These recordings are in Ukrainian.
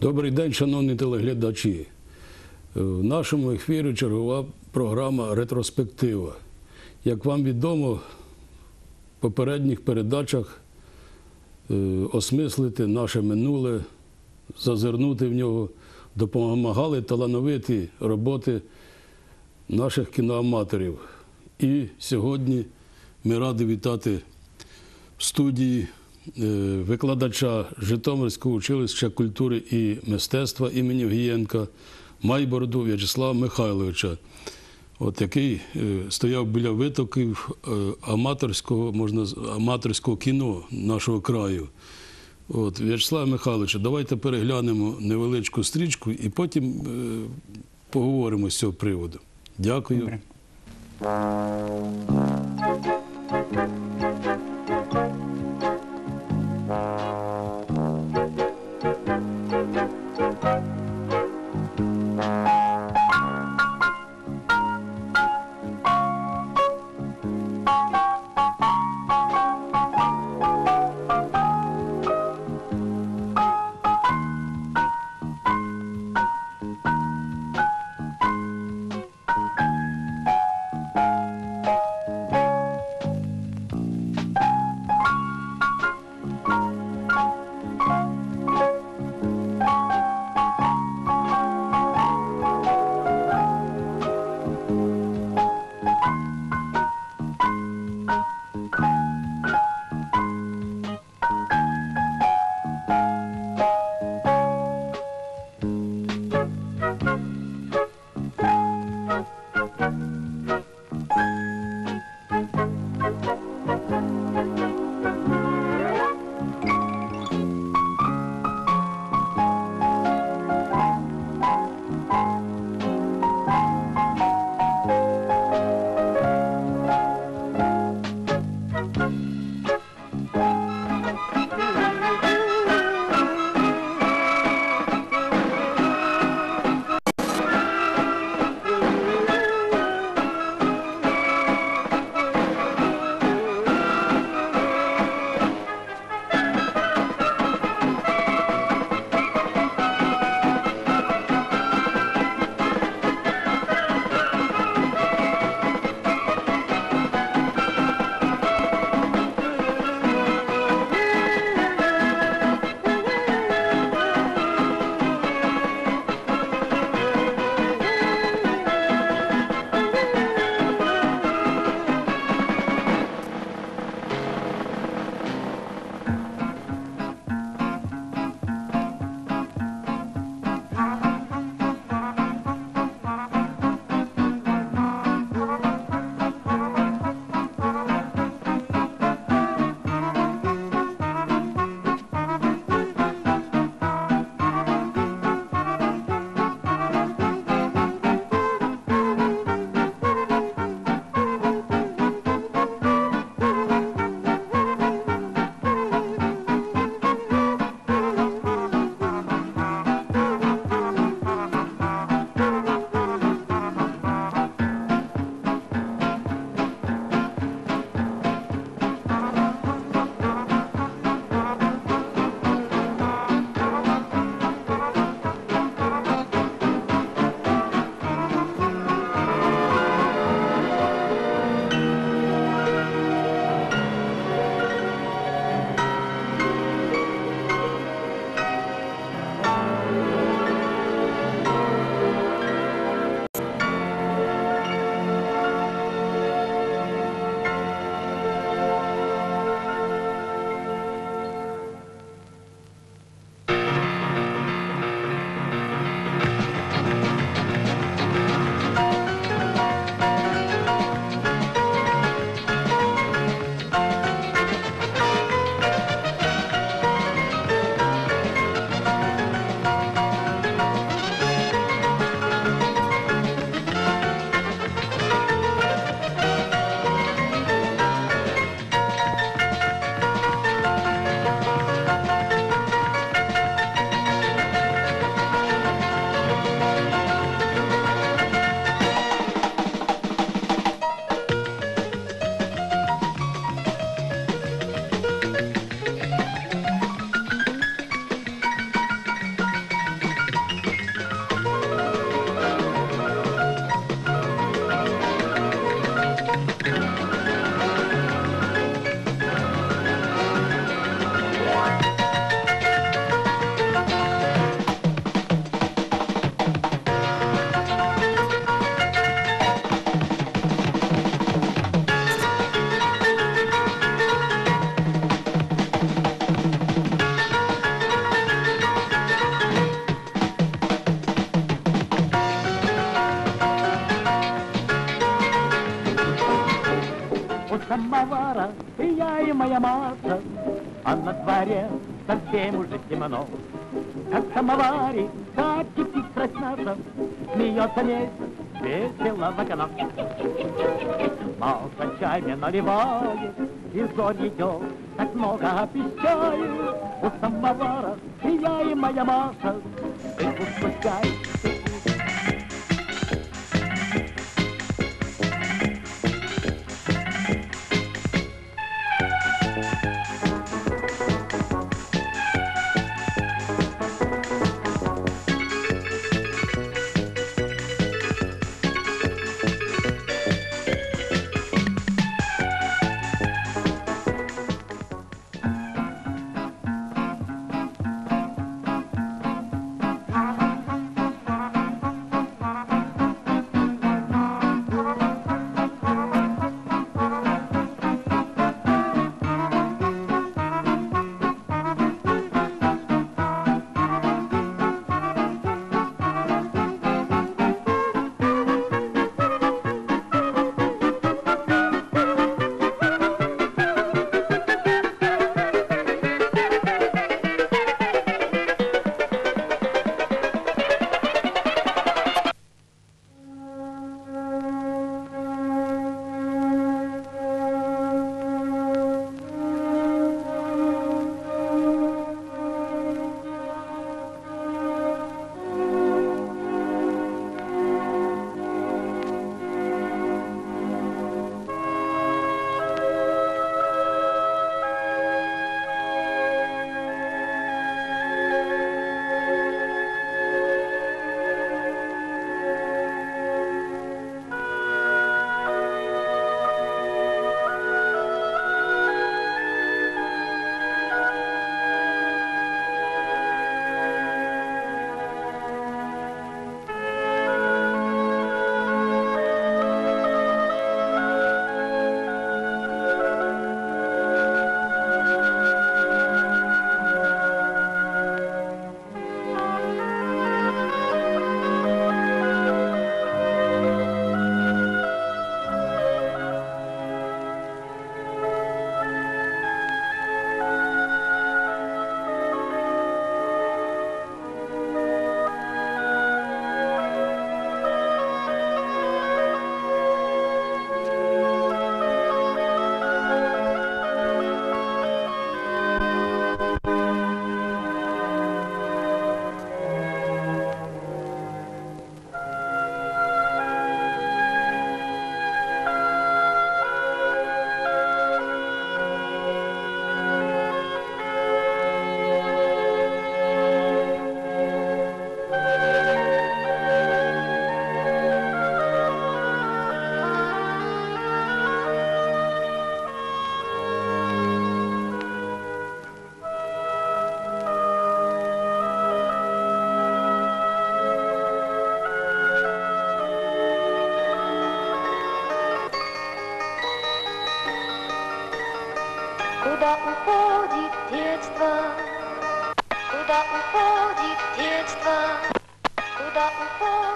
Добрий день, шановні телеглядачі. Е, В нашому ефірі чергова програма Ретроспектива. Як вам відомо, в попередніх передачах е, осмислити наше минуле, зазирнути в нього, допомагали талановиті роботи наших кіноаматорів. І сьогодні ми раді вітати в студії викладача Житомирського училища культури і мистецтва імені Гієнка Майбороду В'ячеслава Михайловича, от який е, стояв біля витоків е, аматорського, можна аматорського кіно нашого краю. От, В'ячеслав Михайлович, давайте переглянемо невеличку стрічку і потім е, поговоримо з цього приводу. Дякую. Добре. Совсем уже темно. Как в самоваре, как кипит наша, смеется месяц, весело в окно. Молча чай мне наливает, и зорь ее так много обещает. У самовара, и я и моя Маша, ты пусть чай,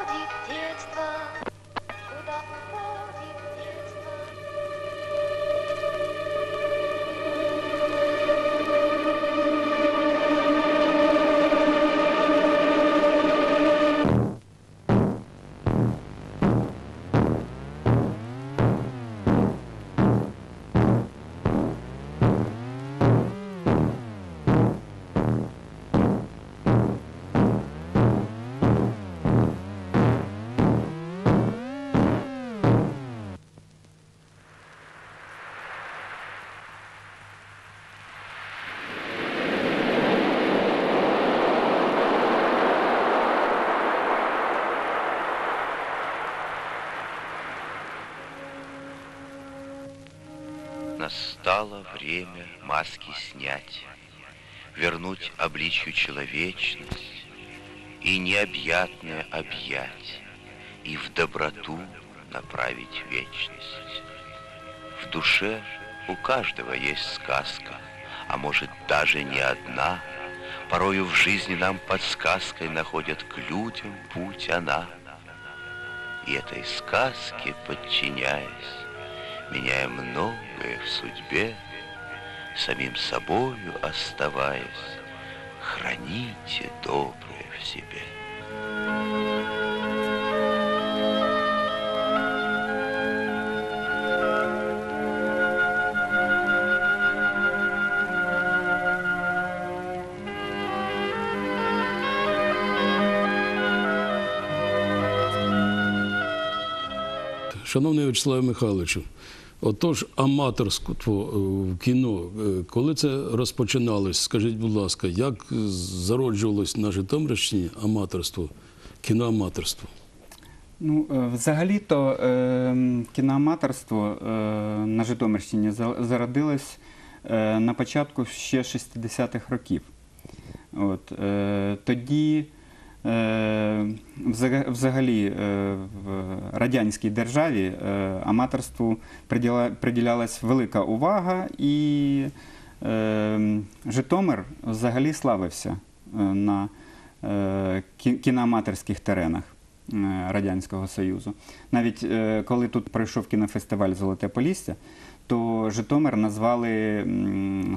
уходит детство? Настало время маски снять, Вернуть обличью человечность И необъятное объять, И в доброту направить вечность. В душе у каждого есть сказка, А может даже не одна. Порою в жизни нам подсказкой Находят к людям путь она. И этой сказке, подчиняясь, меняя многое в судьбе, самим собою оставаясь, храните доброе в себе. Шановний Вячеслав Михайловичу, отож, аматорство е, кіно, е, коли це розпочиналось, скажіть, будь ласка, як зароджувалось на Житомирщині аматорство, кіноаматорство? Ну, е, взагалі-то кіноаматорство на Житомирщині зародилось на початку ще 60-х років. От, тоді взагалі е, в радянській державі е, аматорству приділялась велика увага, і е, Житомир взагалі славився е, на е, кіноаматорських теренах. е, Радянського Союзу. Навіть е, коли тут пройшов кінофестиваль Золоте Полісся, то Житомир назвали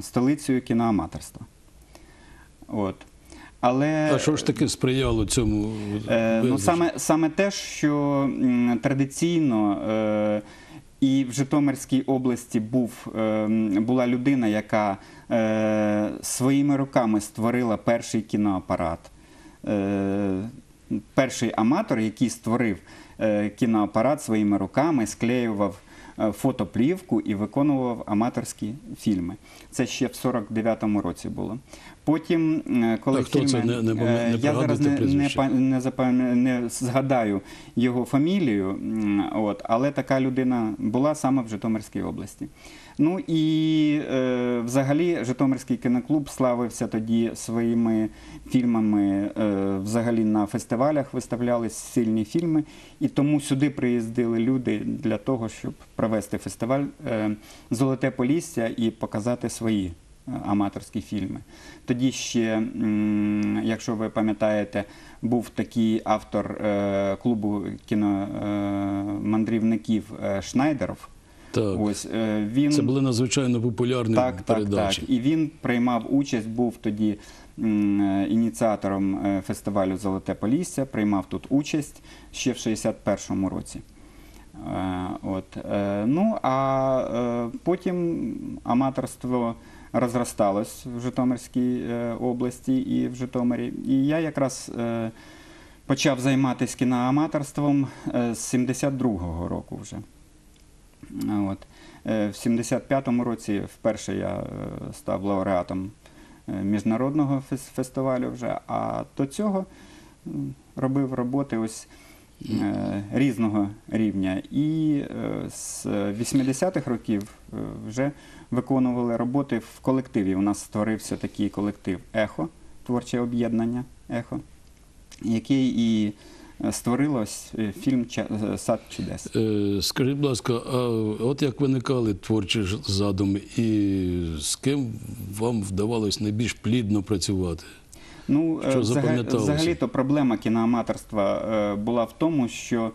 столицею кіноаматорства. От. Але А що ж таки сприяло цьому? Е, ну, саме, саме те, що м, традиційно е, і в Житомирській області був, е, була людина, яка е, своїми руками створила перший кіноапарат. Е, перший аматор, який створив е, кіноапарат своїми руками, склеював е, фотоплівку і виконував аматорські фільми. Це ще в 49-му році було. Потім, е, коли хто фільми? Не- не- не е, я зараз не, не, не, не згадаю його фамілію, от, але така людина була саме в Житомирській області. Ну і е, взагалі Житомирський кіноклуб славився тоді своїми фільмами. Е, взагалі на фестивалях виставлялись сильні фільми, і тому сюди приїздили люди для того, щоб провести фестиваль е, Золоте Полісся і показати свої аматорські фільми. Тоді ще, якщо ви пам'ятаєте, був такий автор е, клубу кіномандрівників е, Шнайдеров. Так. Ось е, він Це були надзвичайно популярні так, так, передачі. так. І він приймав участь, був тоді е, ініціатором е, фестивалю Золоте Полісся, приймав тут участь ще в 61-му році. Е, От. е, Ну, а е, потім аматорство розросталось в Житомирській е, області і в Житомирі. І я якраз е, почав займатися кіноаматорством е, з 72-го року вже. От. В 75-му році вперше я став лауреатом міжнародного фес- фестивалю вже, а до цього робив роботи ось різного рівня. І е, з 80-х років е, вже виконували роботи в колективі. У нас створився такий колектив Ехо, творче об'єднання Ехо, який і е, створило ось, е, фільм «Ча- е, Сад чудес. Е, Скажіть, будь ласка, а от як виникали творчі задуми, і з ким вам вдавалось найбільш плідно працювати? Ну, Що е, взага- запам'яталося? взагалі-то проблема кіноаматорства е, була в тому, що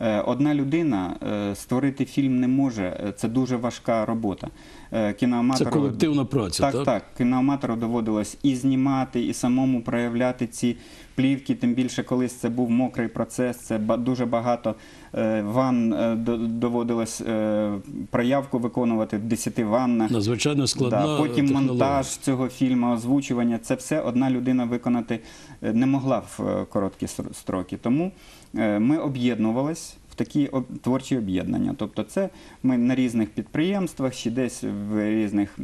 е, одна людина створити фільм не може. Це дуже важка робота. Е, Це колективна праця, так, так? так. Кіноаматору доводилось і знімати, і самому проявляти ці плівки. Тим більше, колись це був мокрий процес. Це дуже багато е, ванн е, доводилось проявку виконувати в 10 ваннах. Надзвичайно складна Да, потім технологія. монтаж цього фільму, озвучування. Це все одна людина виконати не могла в короткі строки. Тому ми об'єднувались такі творчі об'єднання. Тобто, це ми на різних підприємствах чи десь в різних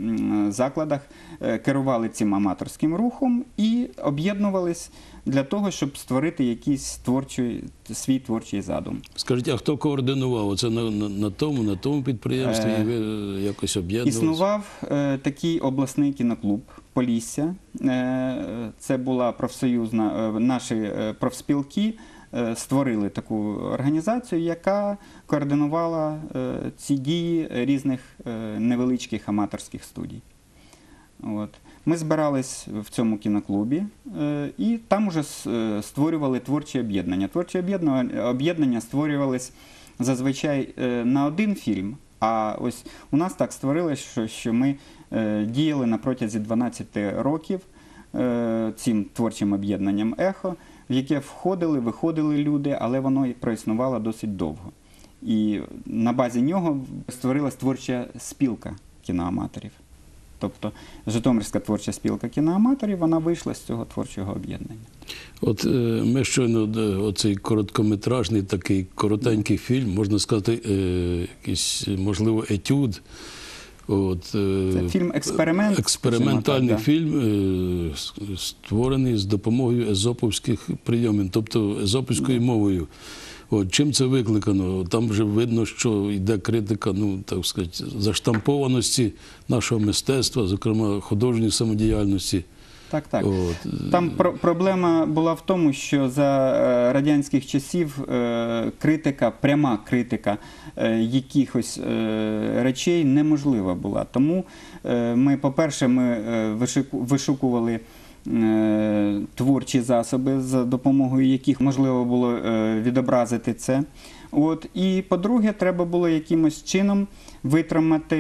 закладах е, керували цим аматорським рухом і об'єднувались для того, щоб створити якийсь творчий свій творчий задум. Скажіть, а хто координував? Оце на, на, на тому, на тому підприємстві, Е, ви е, якось об'єднувалися? Існував е, такий обласний кіноклуб Полісся. Е, це була профсоюзна, е, наші профспілки створили таку організацію, яка координувала е, ці дії різних е, невеличких аматорських студій. От. Ми збирались в цьому кіноклубі е, і там уже е, створювали творчі об'єднання. Творчі об'єднання, створювались зазвичай е, на один фільм, А ось у нас так створилось, що, ми е, діяли на протязі 12 років е, цим творчим об'єднанням ехо, в яке входили, виходили люди, але воно проіснувало досить довго. І на базі нього створилась творча спілка кіноаматорів. Тобто Житомирська творча спілка кіноаматорів вона вийшла з цього творчого об'єднання. От е, ми щойно е, оцей короткометражний такий коротенький фільм, можна сказати, е, якийсь, можливо, етюд. От, е, Це фільм експеримент. Експериментальний так, фільм, да. створений з допомогою езоповських прийомів, тобто езоповською мовою. От, чим це викликано? Там вже видно, що йде критика, ну так сказати, заштампованості нашого мистецтва, зокрема художньої самодіяльності. Так, так. От. Там про- проблема була в тому, що за е, радянських часів е, критика, пряма критика е, якихось е, речей неможлива була. Тому е, ми, по-перше, ми е, вишукували. е, Творчі засоби, за допомогою яких можливо було е, відобразити це. От. І по-друге, треба було якимось чином витримати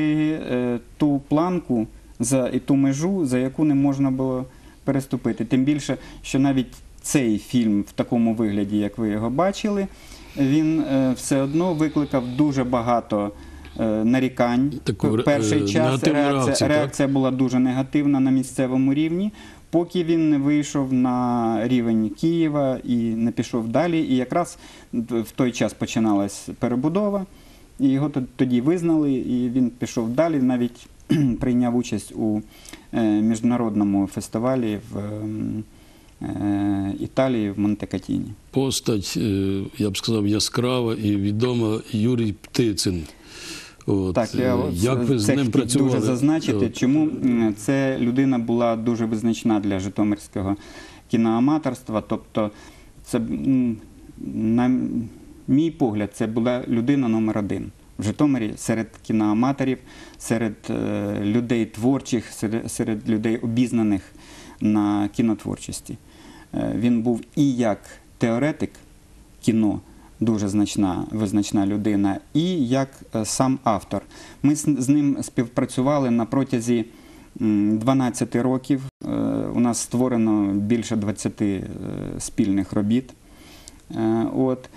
е, ту планку за і ту межу, за яку не можна було переступити. Тим більше, що навіть цей фільм в такому вигляді, як ви його бачили, він е, все одно викликав дуже багато е, нарікань. Таку Перший е, час реакція, реакція була дуже негативна на місцевому рівні. Поки він не вийшов на рівень Києва і не пішов далі, і якраз в той час починалась перебудова, і його тод- тоді визнали, і він пішов далі, навіть прийняв участь у е, міжнародному фестивалі в е, Італії в Монтекатіні. постать, е, я б сказав, яскрава і відома Юрій Птицин. От, Так, я як ви з ним працювали? дуже зазначити, От. чому це людина була дуже визначна для житомирського кіноаматорства. Тобто, це, на мій погляд, це була людина номер один. В Житомирі серед кіноаматорів, серед е, людей творчих, серед, людей обізнаних на кінотворчості. Е, він був і як теоретик кіно, дуже значна, визначна людина, і як е, сам автор. Ми з, ним співпрацювали на протязі 12 років. У нас створено більше 20 е, спільних робіт. От.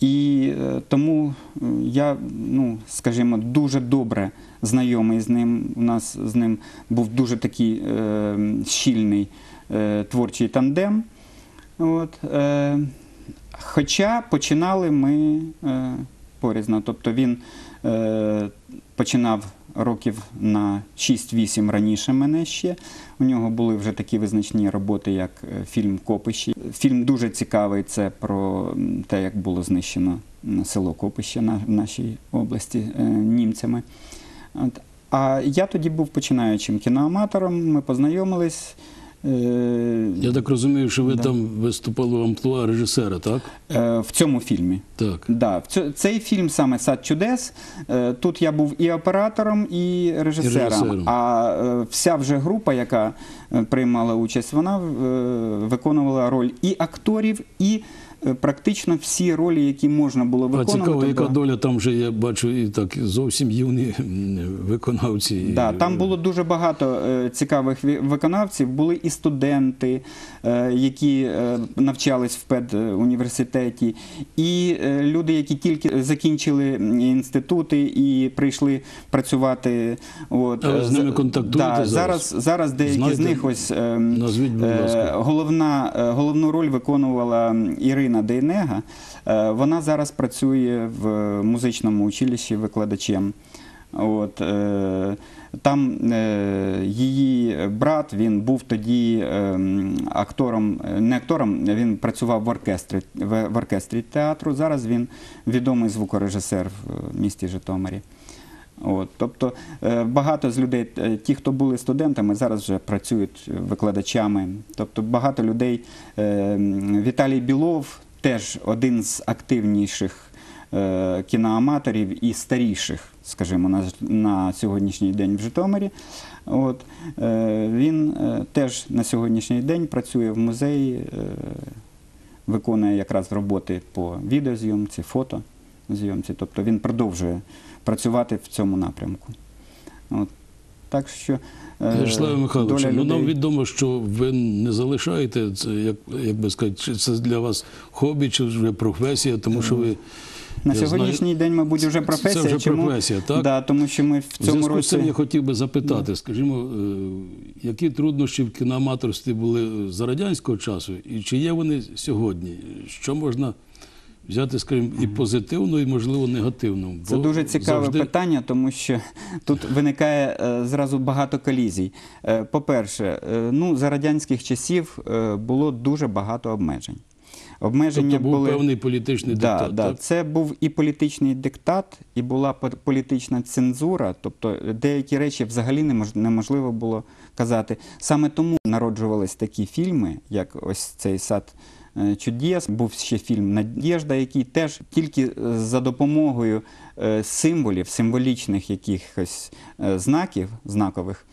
І е, тому е, я, ну, скажімо, дуже добре знайомий з ним. У нас з ним був дуже такий е, щільний е, творчий тандем. От, е, хоча починали ми е, порізно. Тобто він е, починав років на 6-8 раніше мене ще. У нього були вже такі визначні роботи, як е, фільм Копищі. Фільм дуже цікавий. Це про те, як було знищено село Копище в нашій області е, німцями. А я тоді був починаючим кіноаматором. Ми познайомились. Я так розумію, що ви Да. там виступали в амплуа режисера, так? е, в цьому фільмі. Так. Да, цей фільм саме Сад чудес. е, Тут я був і оператором, і режисером. режисером. А е, вся вже група, яка приймала участь, вона виконувала роль і акторів, і практично всі ролі, які можна було А виконувати. цікаво, яка доля там вже я бачу і так зовсім юні виконавці. Да, там було дуже багато е, цікавих виконавців. Були і студенти, е, які е, навчались в педуніверситеті, і е, люди, які тільки закінчили інститути і прийшли працювати. От, з Е, ними контактуєте да, зараз? зараз? Зараз деякі Знаєте, з них ось. е, назвіть, будь е, ласка. Головна, е, головну роль виконувала Ірина Дейнега. Е, Вона зараз працює в музичному училищі викладачем. От, е, там е, її брат він був тоді е, актором, не актором, він працював в оркестрі, в, оркестрі театру. Зараз він відомий звукорежисер в місті Житомирі. От, тобто багато з людей, ті, хто були студентами, зараз вже працюють викладачами. Тобто багато людей. Віталій Білов теж один з активніших кіноаматорів і старіших, скажімо, на, на сьогоднішній день в Житомирі. От, е, він е, теж на сьогоднішній день працює в музеї, е, виконує якраз роботи по відеозйомці, фото. зйомці. Тобто він продовжує працювати в цьому напрямку. От. Так що е, Вячеславе Михайловичу, доля ну нам відомо, що ви не залишаєте це, як, як би сказати, чи це для вас хобі, чи вже професія, тому що ви на я сьогоднішній день, мабуть, вже Це- це вже Чому? професія, так? Да, тому що ми в цьому році цим я хотів би запитати, скажімо, е, які труднощі в кіноаматорстві були за радянського часу, і чи є вони сьогодні? Що можна взяти, скажімо, і позитивно, і можливо негативно? Це дуже цікаве завжди- питання, тому що тут виникає е, зразу багато колізій. Е, По-перше, ну, за радянських часів було дуже багато обмежень. Обмеження Тобто був були... певний політичний да, диктат. да. так? Це був і політичний диктат, і була політична цензура. Тобто деякі речі взагалі неможливо було казати. Саме тому народжувались такі фільми, як ось цей сад. е, Чудес був ще фільм Надєжда, який теж тільки е, за допомогою е, символів, символічних якихось е, знаків, знакових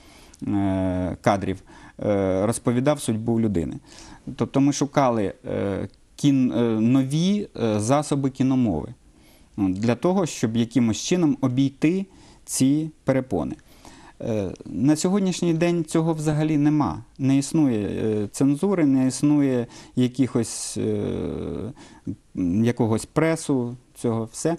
е, кадрів, е, розповідав судьбу людини. Тобто ми шукали е, кін, е, нові е, засоби кіномови для того, щоб якимось чином обійти ці перепони. Е, На сьогоднішній день цього взагалі нема. Не існує цензури, не існує якихось, якогось пресу, цього все.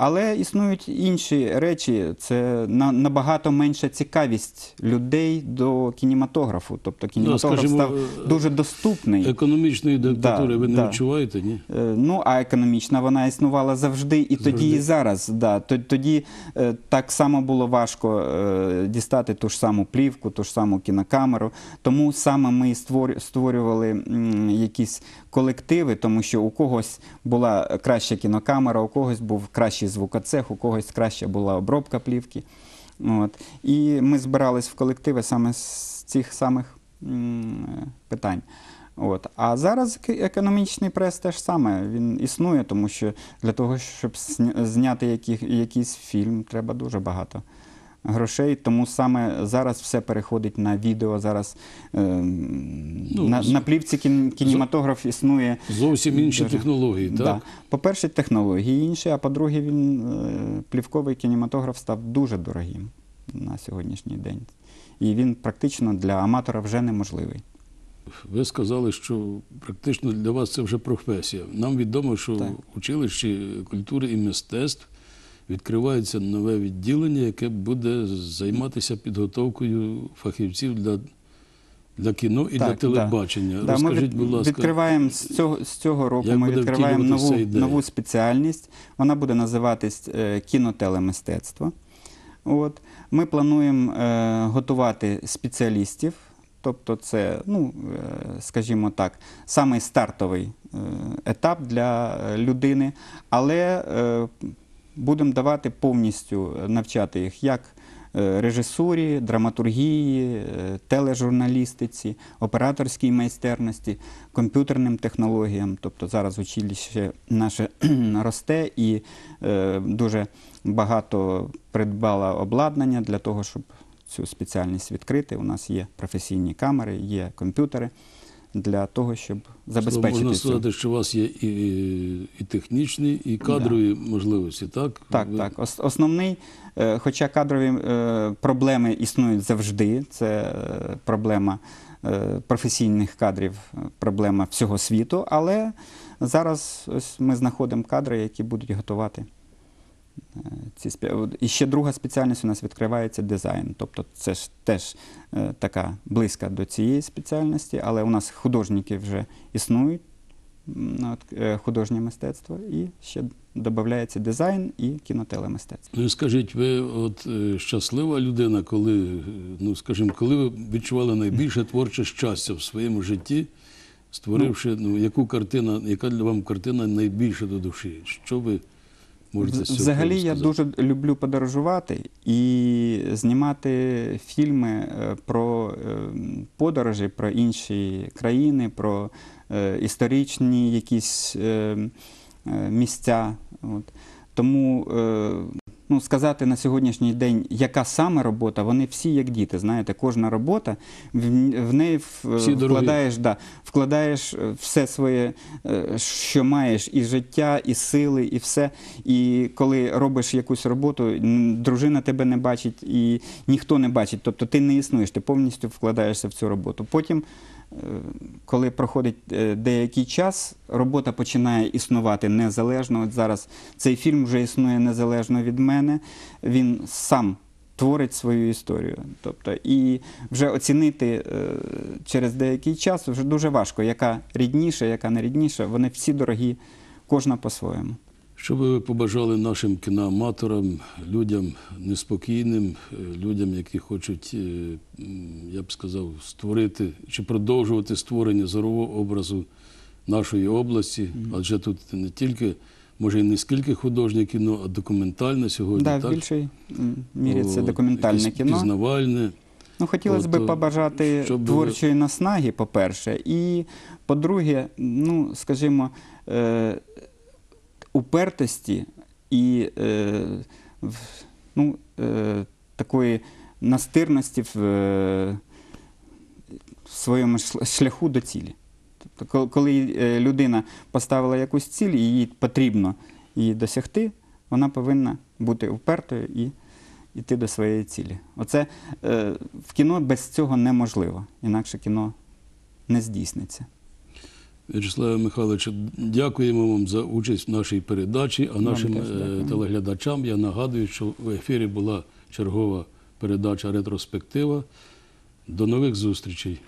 Але існують інші речі, це на, набагато менша цікавість людей до кінематографу. Тобто кінематограф скажімо, став е, дуже доступний. Економічної диктатури ви не да. відчуваєте, ні? Е, Ну, а економічна вона існувала завжди, і тоді, і зараз. Да. Тоді е, так само було важко дістати ту ж саму плівку, ту ж саму кінокамеру. Тому саме ми створювали якісь колективи, тому що у когось була краща кінокамера, у когось був кращий звукоцех, у когось краще була обробка плівки. От. І ми збирались в колективи саме з цих самих питань. От. А зараз економічний прес теж саме він існує, тому що для того, щоб зняти якийсь фільм, треба дуже багато грошей. Тому саме зараз все переходить на відео. Зараз е, Ну, на, на плівці кін, кінематограф існує. Зовсім інші Дуже. технології, Да. так? По-перше, технології інші, а по-друге, він е, плівковий кінематограф став дуже дорогим на сьогоднішній день. І він практично для аматора вже неможливий. Ви сказали, що практично для вас це вже професія. Нам відомо, що Так. в училищі культури і мистецтв відкривається нове відділення, яке буде займатися підготовкою фахівців для, для кіно і для телебачення. Да, ми Розкажіть, від- будь ласка, відкриваємо з цього, з цього року. ми відкриваємо нову, нову спеціальність. Вона буде називатись е, кінотелемистецтво. От. Ми плануємо е, готувати спеціалістів. Тобто, це, ну, е, скажімо так, самий стартовий е, етап для е, людини, але будемо давати повністю навчати їх як е, режисурі, драматургії, е, тележурналістиці, операторській майстерності, комп'ютерним технологіям. Тобто зараз училище наше росте і е, дуже багато придбало обладнання для того, щоб цю спеціальність відкрити. У нас є професійні камери, є комп'ютери для того, щоб забезпечити можна цю. сказати, що у вас є і, і технічні, і кадрові можливості, так? Так, Ви- так. Ос- Основний, е, хоча кадрові е, проблеми існують завжди, це е, проблема професійних кадрів, проблема всього світу, але зараз ось ми знаходимо кадри, які будуть готувати. Ці от І ще друга спеціальність у нас відкривається дизайн. Тобто це ж теж е, така близька до цієї спеціальності, але у нас художники вже існують, от, е, художнє мистецтво, і ще додається дизайн і кінотелемистецтво. Ну і скажіть, ви от е, щаслива людина, коли, ну скажімо, коли ви відчували найбільше творче щастя в своєму житті, створивши ну, яку картина, яка для вам картина найбільше до душі? Що ви можете з цього Взагалі я дуже люблю подорожувати і знімати фільми е, про е, подорожі, про інші країни, про е, історичні якісь місця. От. Тому ну, сказати на сьогоднішній день, яка саме робота, вони всі як діти. Знаєте, кожна робота в, в неї Всі дорогі. вкладаєш, да, вкладаєш е, все своє, е, що маєш, і життя, і сили, і все. І коли робиш якусь роботу, дружина тебе не бачить і ніхто не бачить. Тобто ти не існуєш, ти повністю вкладаєшся в цю роботу. Потім, е, коли проходить деякий час, робота починає існувати незалежно. От зараз цей фільм вже існує незалежно від мене. Він сам творить свою історію. Тобто, і вже оцінити е, через деякий час вже дуже важко, яка рідніша, яка не рідніша. Вони всі дорогі, кожна по-своєму. Що би ви побажали нашим кіноаматорам, людям неспокійним, е, людям, які хочуть, е, я б сказав, створити чи продовжувати створення зорового образу нашої області? Адже тут не тільки, може, і не скільки художнє кіно, а документальне сьогодні. Да, так? в більшій мірі це документальне кіно. Пізнавальне. Ну, хотілося б е, побажати щоб творчої наснаги, по-перше, і по-друге, ну, скажімо, е, упертості і е, в- ну, е, такої настирності в, е, в своєму шляху до цілі. Коли е, людина поставила якусь ціль, і їй потрібно її досягти, вона повинна бути упертою і йти до своєї цілі. Оце е, в кіно без цього неможливо, інакше кіно не здійсниться. В'ячеславе Михайловичу, дякуємо вам за участь в нашій передачі. А нашим е, телеглядачам я нагадую, що в ефірі була чергова передача ретроспектива. До нових зустрічей.